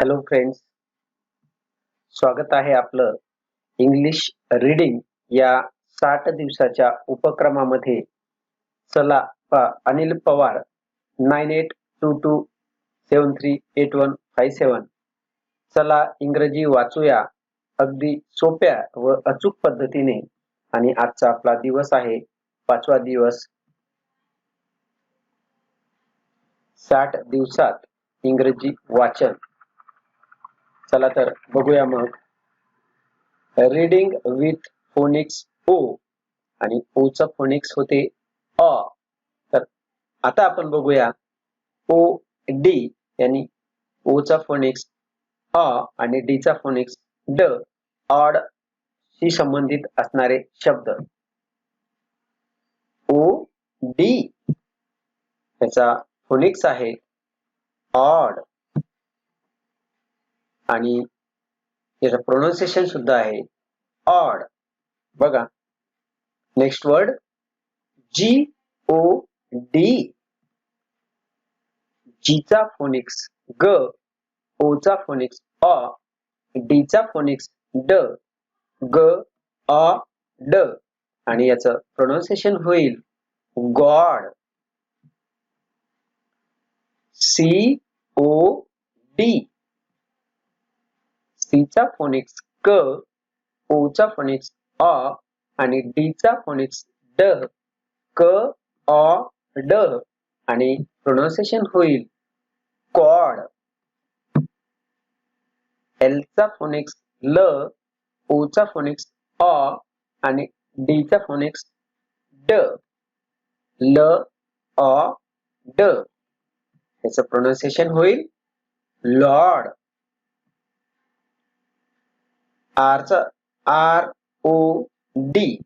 Hello friends स्वागत आहे आपलं इंग्लिश रीडिंग या साठ दिवसाच्या उपक्रमामध्ये. चला पा Anil Pawar nine eight two two seven three eight one five seven चला इंग्रजी वाचूया. अगदी सोप्या व अचूक पद्धतीने. आणि आजचा आपला दिवस आहे पाचवा दिवस. साठ दिवसात इंग्रजी वाचन. चला तर बघूया मग. रीडिंग विथ फोनिक्स ओ आणि ओ फोनिक्स होते अ. तर आता आपण बघूया ओ डी यांनी ओ चा फोनिक्स अ आणि डी चा फोनिक्स ड ऑड शी संबंधित असणारे शब्द. ओ डी याचा फोनिक्स आहे ऑड आणि याचं प्रोनाउन्सिएशन सुद्धा आहे ऑड बघा. Next word G O D जीचा फोनिक्स ग. ओचा फोनिक्स अ डीचा फोनिक्स ड ग अ ड. आणि याचं प्रोनाउन्सिएशन होईल गॉड. सी ओ डी सीचा फोनिक्स क ओचा फोनिक्स अ आणि डीचा फोनिक्स ड. क अ ड. आणि प्रोनाउन्सिएशन होईल कॉड. एलचा फोनिक्स ल ओचा फोनिक्स अ आणि डीचा फोनिक्स ड. ल अ ड. याचं प्रोनाउन्सिएशन होईल लॉर्ड. आरचा आर ओ डी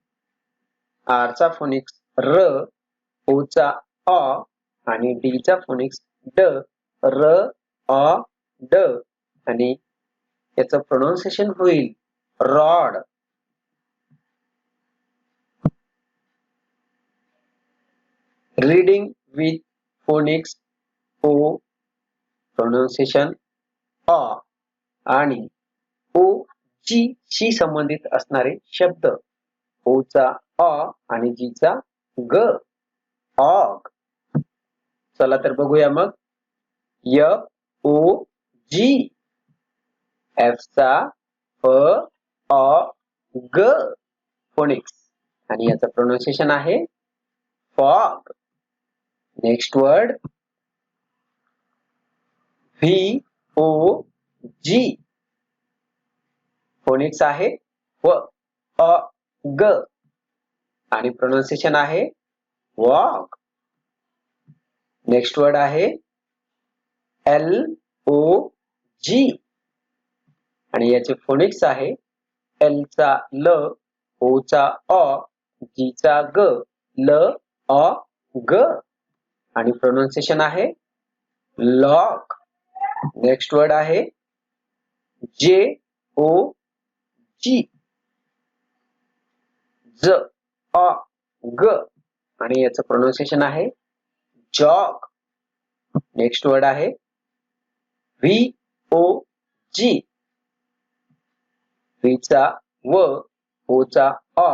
आरचा फोनिक्स र ओचा अ आणि डीचा फोनिक्स ड र अ ड आणि याचं प्रोनाऊन्सिएशन होईल rod reading with phonics O pronunciation अ आणि ओ ची शी संबंधित असणारे शब्द. ओचा अ आणि जीचा ग. ऑग. चला तर बघूया मग. य ओ जी. एफ चा फ अ ग. फोनिक्स. आणि याचं प्रोनाउन्सिएशन आहे fog. Next word. V O G. Phonics आहे व अ ग आणि प्रोनाउन्सिएशन आहे वॉक नेक्स्ट वर्ड आहे एल ओ जी आणि याचे फोनिक्स आहे एल चा ल ओ चा अ जी चा ग ल अ ग. आणि प्रोनाउन्सिएशन आहे लॉक नेक्स्ट वर्ड आहे जे ओ जी ज अ ग आणि याचं प्रोनाउन्सिएशन आहे जॉग नेक्स्ट वर्ड आहे व्ही ओ जी व्हीचा व ओचा अ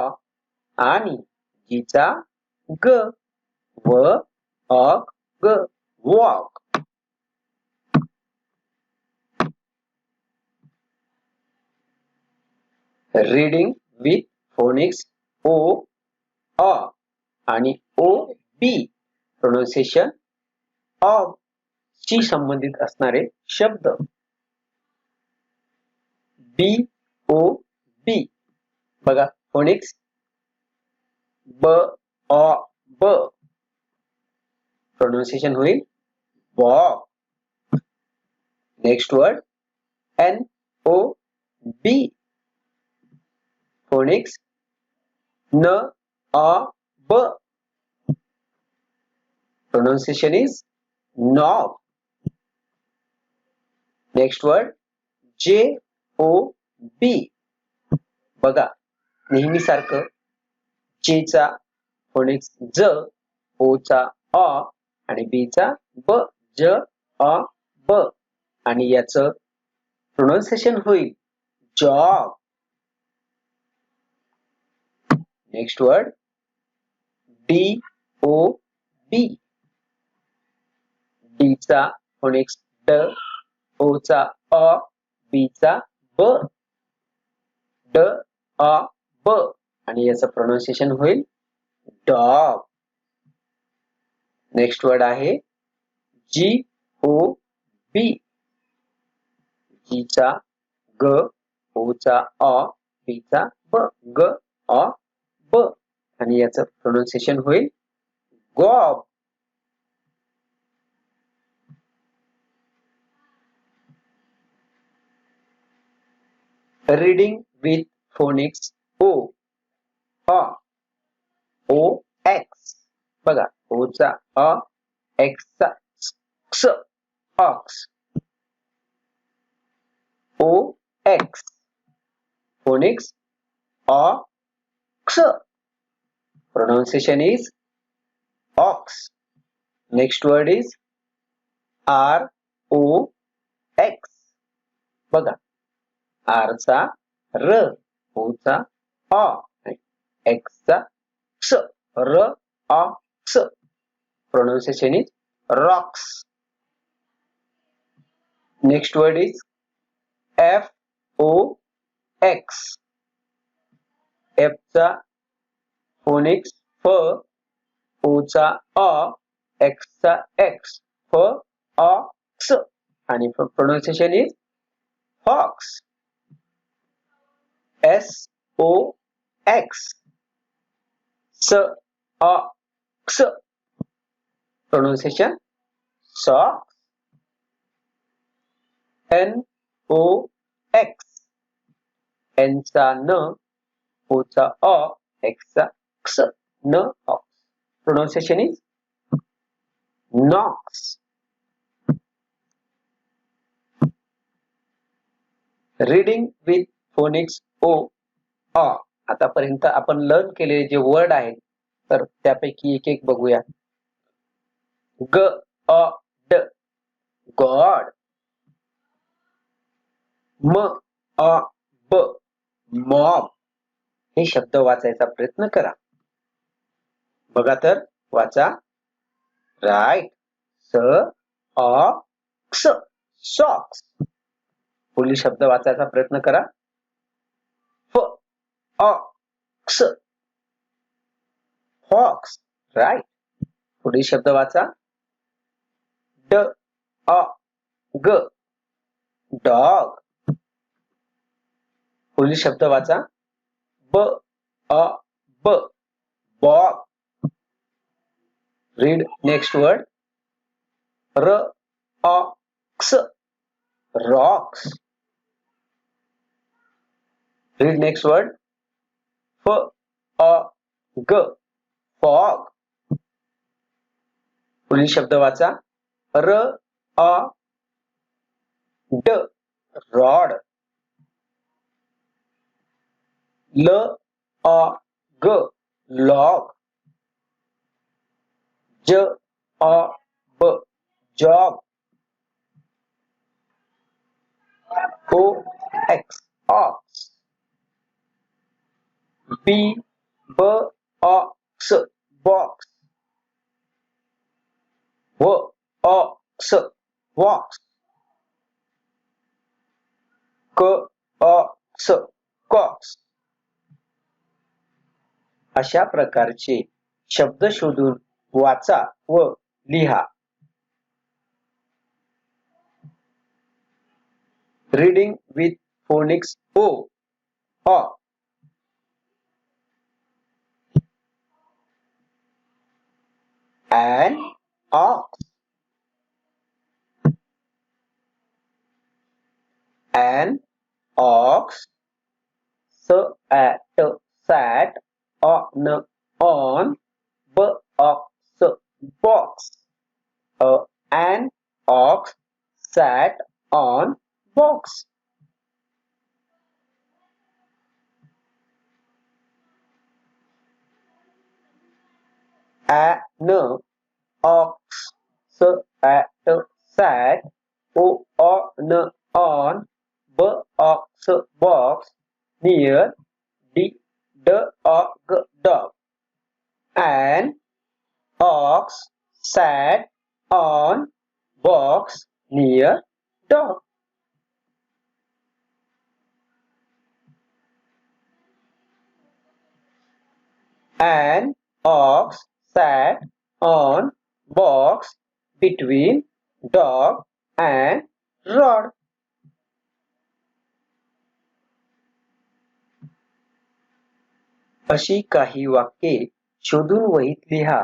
आणि जीचा ग. व अ ग. Walk. Reading with phonics O अ आणि ओ बी प्रोनाउन्सिएशन ऑफ शी संबंधित असणारे शब्द. बी ओ बी बघा फोनिक्स ब अ ब. प्रोनाउन्सिएशन होईल बॉ. Next word N O B phonics न अ ब. Pronunciation is knob. Next word J O B बघा नेहमी सारखं चा फोनिक्स ज ओ चा अ आणि बी चा ब ज अ ब. आणि याचं प्रोनाउन्सिएशन होईल. Job next word D O B D चा फोनिक्स ड ओ चा अ बी चा ब ड अ ब आणि याचं प्रोनाउन्सिएशन होईल डॉग नेक्स्ट वर्ड आहे जी ओ बी जी चा ग ओ चा अ बी चा ब ग अ ब आणि याचं प्रोनाउन्सिएशन होईल gob. Reading with phonics O a O X बघा ओ चा अ एक्स क्स ऑक्स ओ एक्स फोनिक्स अ pronunciation is ox next word is r o x बघा आर चा र ओ चा अ एक्स चा क्स र अ क्स pronunciation is rocks next word is f o x f चा फोनिक्स फ ओ चा heptaphonics for ocha or exa x for ox. And if pronunciation is fox. S o x. So pronunciation So n o x. N sa n. चा अ X चा क्स न ox pronunciation is nox reading with phonics O अ आतापर्यंत आपण learn केलेले जे word आहेत तर त्यापैकी एक एक बघूया. ग अ ड. गॉड म अ ब. मॉब हे शब्द वाचायचा प्रयत्न करा. बघा तर वाचा. राईट स ऑक्स सॉक्स पुढील शब्द वाचायचा प्रयत्न करा. फ ऑक्स फॉक्स राईट पुढील शब्द वाचा. ड अ ग. डॉग पुढील शब्द वाचा. ब अ ब bog read next word r a x rocks read next word f a g fog पुढील शब्द वाचा र अ ड rod L A G log. J A B job O X ox B B ox box. W ox box. K ox box. अशा प्रकारचे शब्द शोधून वाचा व लिहा. रीडिंग विथ फोनिक्स ओ अ an ox. An ox. Sat sat on on b ox box uh, an ox sat on box. An ox sat sat on on box box near dog dog an ox sat on box near dog an ox sat on box between dog and rod अशी काही वाक्ये शोधून वहीत लिहा.